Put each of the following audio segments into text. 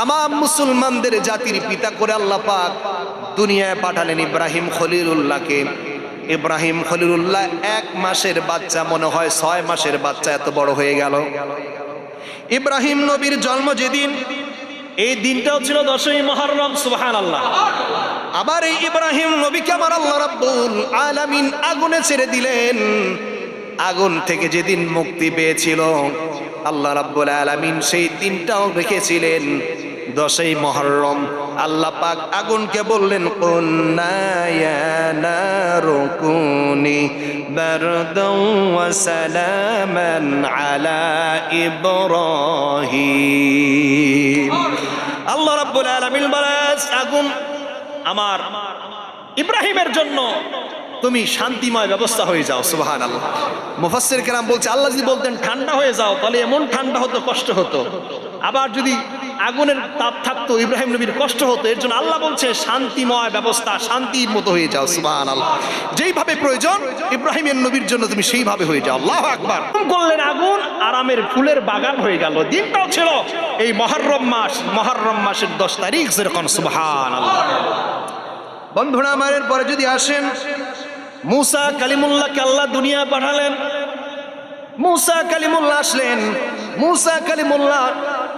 তাম মুসলমানদের জাতির পিতা করে আল্লাহ পাক দুনিয়ায় পাঠালেন ইব্রাহিম খলিলুল্লাহকে। ইব্রাহিম খলিলুল্লাহ এক মাসের বাচ্চা, মনে হয় ছয় মাসের বাচ্চা, এত বড় হয়ে গেল। ইব্রাহিম নবীর জন্ম যেদিন, এই দিনটাও ছিল দশই মহরম সুবহান আল্লাহ আবার এই ইব্রাহিম নবীকে আমার আল্লাহ রাব্বুল আলামিন আগুনে ছেড়ে দিলেন। আগুন থেকে যেদিন মুক্তি পেয়েছিল, আল্লাহ রাব্বুল আলামিন সেই দিনটাও রেখেছিলেন। দশই মহরম। আল্লাহ পাক আগুনকে বললেন সালামান আলা আল্লাহ রাব্বুল আলামিন বলেন আগুন আমার ইব্রাহিমের জন্য। তুমি শান্তিময় ব্যবস্থা হয়ে যাও সুবহান আল্লাহ মুফাসসির কেরাম বলছে, আল্লাহ যদি বলতেন ঠান্ডা হয়ে যাও, তাহলে এমন ঠান্ডা হতো, কষ্ট হতো। আবার যদি আগুনের তাপ থাকতো ইব্রাহিম নবীর কষ্ট হতো এর জন্য আল্লাহ বলছে শান্তিময় ব্যবস্থা শান্তির মতো হয়ে যাও সুবহানাল্লাহ। যেইভাবে প্রয়োজন ইব্রাহিমের নবীর জন্য তুমি সেইভাবে হয়ে যাও আল্লাহু আকবার। করলেন আগুন আরামের ফুলের বাগান হয়ে গেল দিনটাও ছিল এই মহরম মাস মহরম মাসের দশ তারিখ যেরকম সুবহান আল্লাহ বন্ধুরা আমার পরে যদি আসেন মুসা কালিমুল্লাহকে আল্লাহ দুনিয়া পাঠালেন। মুসা কালিমুল্লাহ আসলেন মুসা কালিমুল্লাহ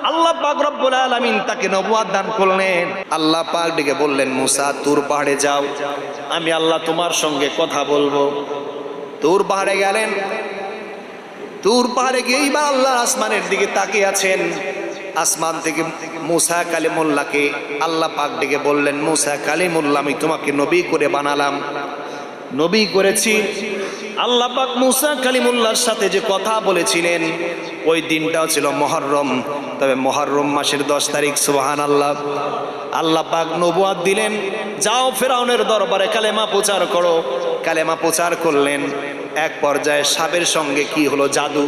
আল্লাহ পাক রব্বুল আলামিন তাকে নবুয়াত দান করলেন। আল্লাহ পাক ডেকে বললেন মুসা তুর পাহাড়ে যাও। আমি আল্লাহ তোমার সঙ্গে কথা বলব। তুর পাহাড়ে গেলেন। তুর পাহাড়ে গিয়েই বা আল্লাহ আসমানের দিকে তাকিয়ে আছেন। আসমান থেকে মুসা কালিমুল্লাহকে আল্লাহ পাক ডেকে বললেন মুসা কালিমুল্লাহ আমি তোমাকে নবী করে বানালাম। নবী করেছি। আল্লাহ পাক মুসা কালিমুল্লাহর সাথে যে কথা বলেছিলেন, ওই দিনটাও ছিল মহরম। তবে মহরম মাসের দশ তারিখ সুবাহান আল্লাহ আল্লাহ পাক নবুয়াদ দিলেন, যাও ফেরাউনের দরবারে কালেমা প্রচার করো। কালেমা প্রচার করলেন, এক পর্যায়ে সাপের সঙ্গে কি হলো জাদু?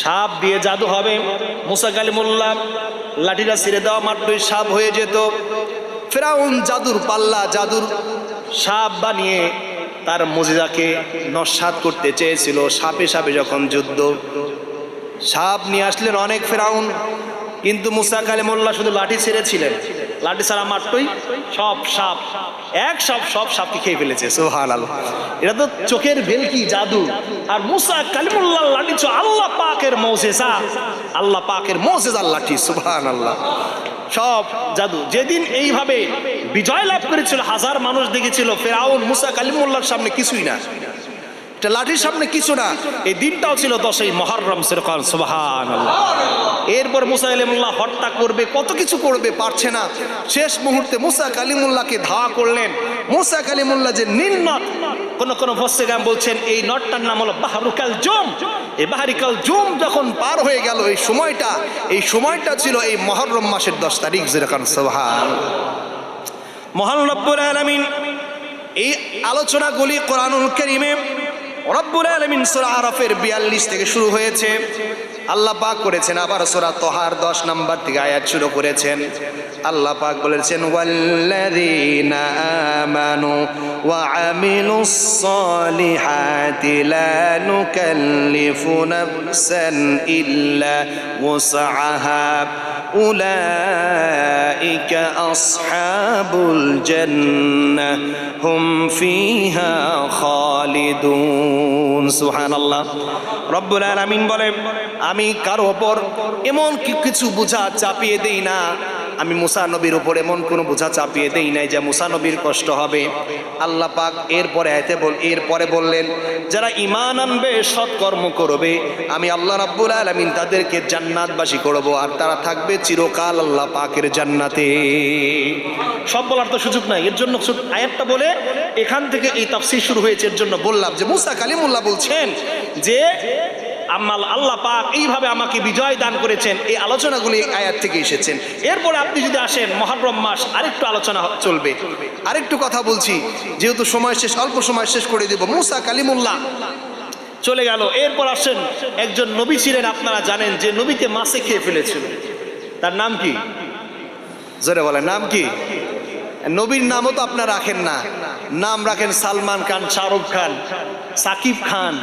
সাপ দিয়ে জাদু হবে, মুসা কালিমুল্লাহ লাঠিটা ছিঁড়ে দেওয়া মাত্রই সাপ হয়ে যেত। ফেরাউন জাদুর পাল্লা, জাদুর সাপ বানিয়ে তার মজিদাকে নস্বাত করতে চেয়েছিল সাপে সাপে যখন যুদ্ধ। সাপ নিয়ে আসলেন অনেক ফেরাউন, কিন্তু মুসা কালিমুল্লাহ শুধু লাঠি ছেড়েছিলেন। লাঠি ছাড়া মাত্রই সব সাপ, এক সাপ সব সাপকে খেয়ে ফেলেছে সোহান আল্লাহ এটা তো চোখের ভেলকি জাদু। আর মুসা কালিমুল্লাহ লাঠি আল্লাহ পাকের মৌসেসা আল্লাহ পাকের মোসেজার লাঠি সুবহান আল্লাহ সব জাদু। যেদিন এইভাবে বিজয় লাভ করেছিল, হাজার মানুষ দেখেছিল, ফেরাউন, মুসা কালিমুল্লার সামনে কিছুই না। এটা লাঠির সামনে কিছু না। এই দিনটাও ছিল দশই মহরম, সিরকান সুবহান এরপর মুসা কালিমুল্লাহ হত্যা করবে, কত কিছু করবে পারছে না। শেষ মুহূর্তে মুসা কালিমুল্লাহকে ধাওয়া করলেন। মুসা কালিমুল্লাহ যে নদ কোন কোন ফসেগাম বলছেন, এই নটটার নাম হলো বাহারুকাল জুম। এই বাহারিকাল জুম যখন পার হয়ে গেল এই সময়টা এই সময়টা ছিল এই মহরম মাসের দশ তারিখ যেরকম সোহান মহান রব্বুল আলামিন এই আলোচনাগুলি কোরআনুল করিমে রব্বুল আলামিন সূরা আরাফের 42 থেকে শুরু হয়েছে। আল্লাহ পাক করেছেন, আবার সূরা তোহার 10 নম্বর থেকে আয়াত শুরু করেছেন। আল্লাহ পাক বলেছেন, ওয়াল্লাযীনা আমানু ওয়া আমিলুস সলিহাতি লা নুকাল্লিফু নাফসান ইল্লা ওয়াসআহা উলাইকা আসহাবুল জান্নাহ হুম ফিহা খালিদুন। সুবহানাল্লাহ। রব্বুল আলামিন বলে আমি কারও ওপর এমন কিছু বোঝা চাপিয়ে দেই না। আমি মুসা নবীর উপর এমন কোনো বোঝা চাপিয়ে দেই নাই যে মুসা নবীর কষ্ট হবে। আল্লাহ পাক এরপরে আয়তে বল এরপরে বললেন, যারা ইমান আনবে, সৎকর্ম করবে। আমি আল্লাহ রাব্বুল আলামিন তাদেরকে জান্নাতবাসী করব আর তারা থাকবে চিরকাল আল্লাহ পাকের জান্নাতে। সব বলার তো সুযোগ নাই। এর জন্য আয়াতটা বলে এখান থেকে এই তাফসীর শুরু হয়েছে। এর জন্য বললাম যে মুসা কালিমুল্লাহ বলছেন যে আমাল আল্লাহ পাক এইভাবে আমাকে বিজয় দান করেছেন, এই আলোচনাগুলি আয়াত থেকে এসেছেন। এরপরে আপনি যদি আসেন, মহরম মাস আরেকটু আলোচনা চলবে। আরেকটু কথা বলছি, যেহেতু সময় শেষ, অল্প সময় শেষ করে দেব। মুসা কালিমুল্লাহ চলে গেল। এরপর আসেন, একজন নবী ছিলেন, আপনারা জানেন যে নবীকে মাছে খেয়ে ফেলেছিল। তার নাম কি? জোরে বলে নাম কি? নবীর নামও তো আপনারা রাখেন না। নাম রাখেন সালমান খান, শাহরুখ খান। সাকিব খান।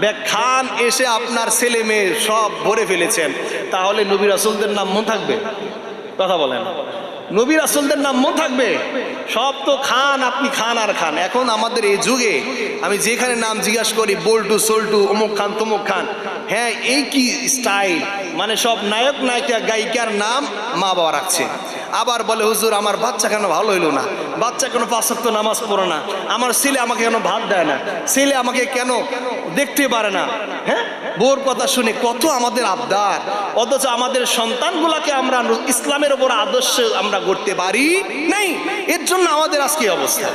দেখ খান এসে আপনার ছেলে মেয়ে সব ভরে ফেলেছেন। তাহলে নবী রাসুলদের নাম মন থাকবে? কথা বলেন। নবী রাসুলদের নাম মন থাকবে? সব তো খান, আপনি খান আর খান। এখন আমাদের এই যুগে আমি যেখানে নাম জিজ্ঞাসা করি, বল্টু, সোল্টু, অমুক খান, তমুক খান হ্যাঁ এই কি স্টাইল? মানে সব নায়ক, নায়িকা, গায়িকার নাম মা বাবা রাখছে। আবার বলে, হুজুর, আমার বাচ্চা কেন ভালো হইল না? বাচ্চা কেন পাঁচক্ত নামাজ পড়ে না? আমার ছেলে আমাকে কেন ভাত দেয় না? ছেলে আমাকে কেন দেখতে পারে না? হ্যাঁ? বোর কথা শুনে কত আমাদের আবদার। অথচ আমাদের সন্তানগুলাকে আমরা ইসলামের ওপর আদর্শ আমরা করতে পারি নাই। এর জন্য আমাদের আজকে অবস্থা।